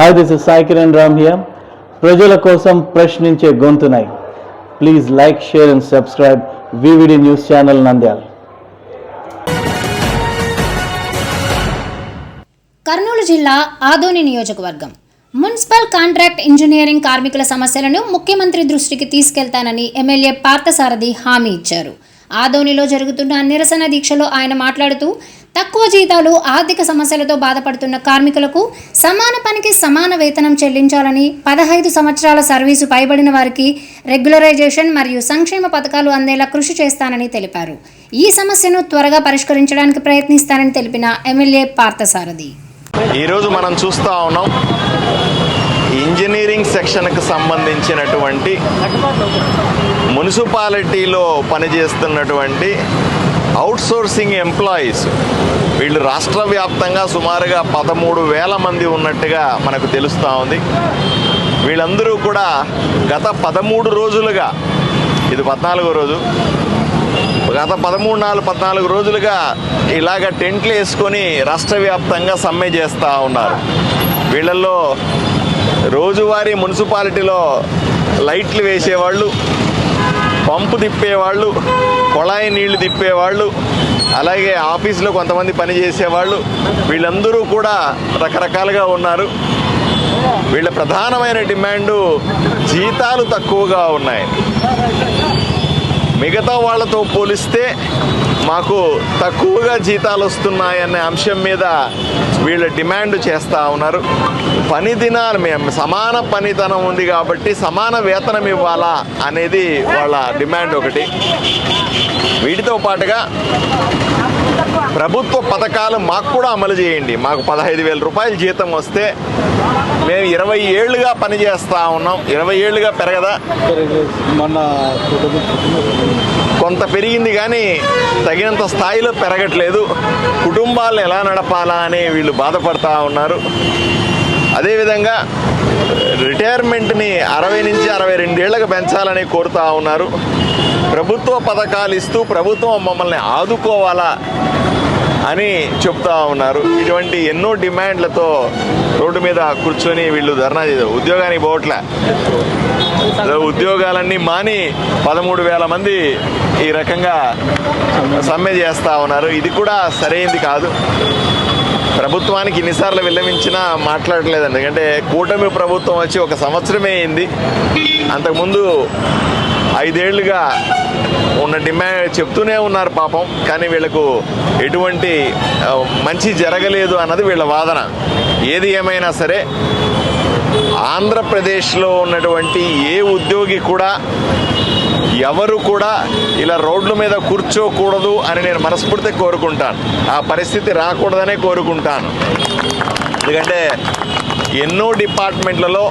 Hi this is Sai Kiran Ram here ప్రజల కోసం ప్రశ్నించే గొంతునై. Please like share and subscribe VVD news channel Nandyal Kurnool జిల్లా ఆదోని నియోజకవర్గం. Municipal contract engineering కార్మికుల సమస్యలను ముఖ్యమంత్రి దృష్టికి తీసుకెళ్తానని ఎమ్మెల్యే పార్థసారథి హామీ ఇచ్చారు. ఆదోనిలో జరుగుతున్న నిరసన దీక్షలో ఆయన మాట్లాడుతూ తక్కువ జీతాలు ఆర్థిక సమస్యలతో బాధపడుతున్న కార్మికులకు సమాన పనికి సమాన వేతనం చెల్లించాలని పదహైదు సంవత్సరాల సర్వీసు పైబడిన వారికి రెగ్యులరైజేషన్ మరియు సంక్షేమ పథకాలు అందేలా కృషి చేస్తానని తెలిపారు. ఈ సమస్యను త్వరగా పరిష్కరించడానికి ప్రయత్నిస్తానని తెలిపిన ఎమ్మెల్యే పార్థసారథి. ఈరోజు మనం చూస్తూ ఉన్నాం ఇంజనీరింగ్ సెక్షన్కు సంబంధించినటువంటి మున్సిపాలిటీలో పనిచేస్తున్నటువంటి అవుట్సోర్సింగ్ ఎంప్లాయీస్ వీళ్ళు రాష్ట్ర వ్యాప్తంగా సుమారుగా పదమూడు వేల మంది ఉన్నట్టుగా మనకు తెలుస్తూ ఉంది. వీళ్ళందరూ కూడా గత పదమూడు రోజులుగా ఇది పద్నాలుగో రోజు గత పదమూడు నాలుగు పద్నాలుగు రోజులుగా ఇలాగ టెంట్లు వేసుకొని రాష్ట్ర వ్యాప్తంగా సమ్మె చేస్తూ ఉన్నారు. వీళ్ళల్లో రోజువారీ మున్సిపాలిటీలో లైట్లు వేసేవాళ్ళు పంపు తిప్పేవాళ్ళు కొళాయి నీళ్ళు తిప్పేవాళ్ళు అలాగే ఆఫీసులో కొంతమంది పని చేసేవాళ్ళు వీళ్ళందరూ కూడా రకరకాలుగా ఉన్నారు. వీళ్ళ ప్రధానమైన డిమాండు జీతాలు తక్కువగా ఉన్నాయి. మిగతా వాళ్ళతో పోలిస్తే మాకు తక్కువగా జీతాలు వస్తున్నాయనే అంశం మీద వీళ్ళు డిమాండ్ చేస్తూ ఉన్నారు. పని దినాలు మేము సమాన పనితనం ఉంది కాబట్టి సమాన వేతనం ఇవ్వాలా అనేది వాళ్ళ డిమాండ్ ఒకటి. వీటితో పాటుగా ప్రభుత్వ పథకాలు మాకు కూడా అమలు చేయండి. మాకు పదహైదు వేల రూపాయల జీతం వస్తే మేము ఇరవై ఏళ్ళుగా పనిచేస్తూ ఉన్నాం. ఇరవై ఏళ్ళుగా పెరగదా? మొన్న కొంత పెరిగింది కానీ తగినంత స్థాయిలో పెరగట్లేదు. కుటుంబాలను ఎలా నడపాలా అని వీళ్ళు బాధపడతా ఉన్నారు. అదేవిధంగా రిటైర్మెంట్ని అరవై నుంచి అరవై రెండేళ్ళకు పెంచాలని కోరుతా ఉన్నారు. ప్రభుత్వ పథకాలు ఇస్తూ ప్రభుత్వం మమ్మల్ని ఆదుకోవాలా? అని చెప్తా ఉన్నారు. ఇటువంటి ఎన్నో డిమాండ్లతో రోడ్డు మీద కూర్చొని వీళ్ళు ధర్నా చేశారు. ఉద్యోగానికి పోవట్లే. ఉద్యోగాలన్నీ మాని పదమూడు వేల మంది ఈ రకంగా సమ్మె చేస్తా ఉన్నారు. ఇది కూడా సరైనది కాదు. ప్రభుత్వానికి ఇన్నిసార్లు విల్లమించినా మాట్లాడలేదు ఎందుకంటే కూటమి ప్రభుత్వం వచ్చి ఒక సంవత్సరమే అయింది. అంతకుముందు ఐదేళ్ళుగా ఉన్న డిమాండ్ చెప్తూనే ఉన్నారు పాపం. కానీ వీళ్ళకు ఎటువంటి మంచి జరగలేదు అన్నది వీళ్ళ వాదన. ఏది ఏమైనా సరే ఆంధ్రప్రదేశ్లో ఉన్నటువంటి ఏ ఉద్యోగి కూడా ఎవరు కూడా ఇలా రోడ్ల మీద కూర్చోకూడదు అని నేను మనస్ఫూర్తి కోరుకుంటాను. ఆ పరిస్థితి రాకూడదనే కోరుకుంటాను. ఎందుకంటే ఎన్నో డిపార్ట్మెంట్లలో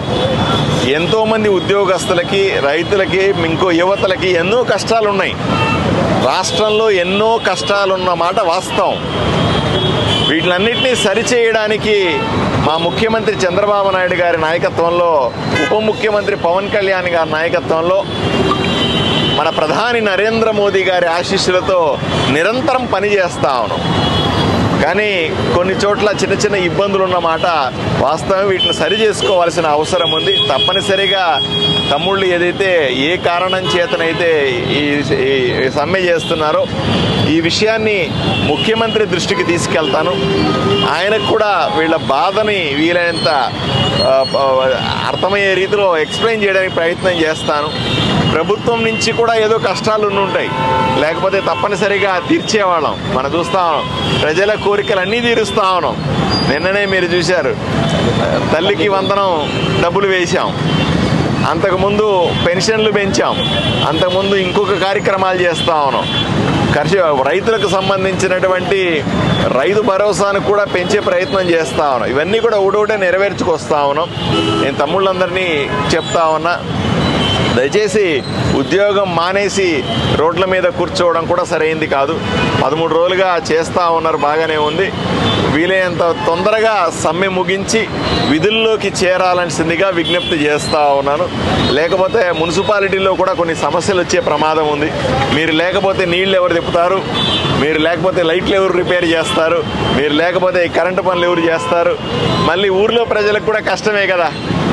ఎంతోమంది ఉద్యోగస్తులకి రైతులకి ఇంకో యువతలకి ఎన్నో కష్టాలు ఉన్నాయి రాష్ట్రంలో ఎన్నో కష్టాలున్న మాట వాస్తవం. వీటిలన్నింటినీ సరిచేయడానికి మా ముఖ్యమంత్రి చంద్రబాబు నాయుడు గారి నాయకత్వంలో ఉప ముఖ్యమంత్రి పవన్ కళ్యాణ్ గారి నాయకత్వంలో మన ప్రధాని నరేంద్ర మోదీ గారి ఆశీస్సులతో నిరంతరం పనిచేస్తా ఉన్నాం. కానీ కొన్ని చోట్ల చిన్న చిన్న ఇబ్బందులు ఉన్నమాట వాస్తవం వీటిని సరి చేసుకోవాల్సిన అవసరం ఉంది. తప్పనిసరిగా తమ్ముళ్ళు ఏదైతే ఏ కారణం చేతనైతే ఈ సమ్మె చేస్తున్నారో ఈ విషయాన్ని ముఖ్యమంత్రి దృష్టికి తీసుకెళ్తాను. ఆయనకు కూడా వీళ్ళ బాధని వీలైనంత అర్థమయ్యే రీతిలో ఎక్స్ప్లెయిన్ చేయడానికి ప్రయత్నం చేస్తాను. ప్రభుత్వం నుంచి కూడా ఏదో కష్టాలు ఉంటాయి. లేకపోతే తప్పనిసరిగా తీర్చేవాళ్ళం. మనం చూస్తా ఉన్నాం. ప్రజల కోరికలు అన్నీ తీరుస్తా ఉన్నాం. నిన్ననే మీరు చూశారు. తల్లికి వందనం డబ్బులు వేశాం. అంతకుముందు పెన్షన్లు పెంచాం. అంతకుముందు ఇంకొక కార్యక్రమాలు చేస్తా ఉన్నాం. కర్ష రైతులకు సంబంధించినటువంటి రైతు భరోసాను కూడా పెంచే ప్రయత్నం చేస్తా ఉన్నాం. ఇవన్నీ కూడా ఒకటోటే నెరవేర్చుకొస్తా ఉన్నాం. నేను తమ్ముళ్ళందరినీ చెప్తా ఉన్నా. దయచేసి ఉద్యోగం మానేసి రోడ్ల మీద కూర్చోవడం కూడా సరైంది కాదు. పదమూడు రోజులుగా చేస్తూ ఉన్నారు బాగానే ఉంది. వీలైనంత తొందరగా సమ్మె ముగించి విధుల్లోకి చేరాల్సిందిగా విజ్ఞప్తి చేస్తూ ఉన్నాను. లేకపోతే మున్సిపాలిటీలో కూడా కొన్ని సమస్యలు వచ్చే ప్రమాదం ఉంది. మీరు లేకపోతే నీళ్ళు ఎవరు తిప్పుతారు? మీరు లేకపోతే లైట్లు ఎవరు రిపేర్ చేస్తారు? మీరు లేకపోతే కరెంటు పనులు ఎవరు చేస్తారు? మళ్ళీ ఊర్లో ప్రజలకు కూడా కష్టమే కదా.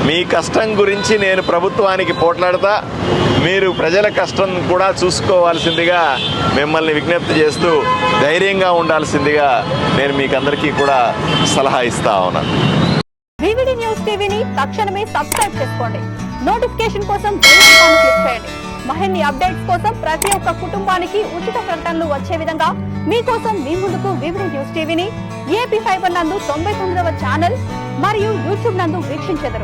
మీ కష్టం గురించి నేను ప్రభుత్వానికి పోట్లాడతా. మీరు ప్రజల కష్టం కూడా చూసుకోవాల్సిందిగా మిమ్మల్ని విజ్ఞప్తి చేస్తూ ధైర్యంగా ఉండాల్సిందిగా నేను మీకు అందరికీ కూడా సలహా ఇస్తా ఉన్నాను న్యూస్ టీవీని తక్షణమే సబ్స్క్రైబ్ చేసుకోండి. నోటిఫికేషన్ కోసం బెల్ క్లిక్ చేయండి. అప్డేట్స్ కోసం ప్రతి ఒక్క కుటుంబానికి ఉచిత ప్రకటనలు వచ్చే విధంగా మీకోసం మీ ముందుకు వివిడి న్యూస్ టీవీని ఏపీ ఫైబర్ నందు తొంభై తొమ్మిదవ ఛానల్ మరియు యూట్యూబ్ నందు వీక్షించెదరు.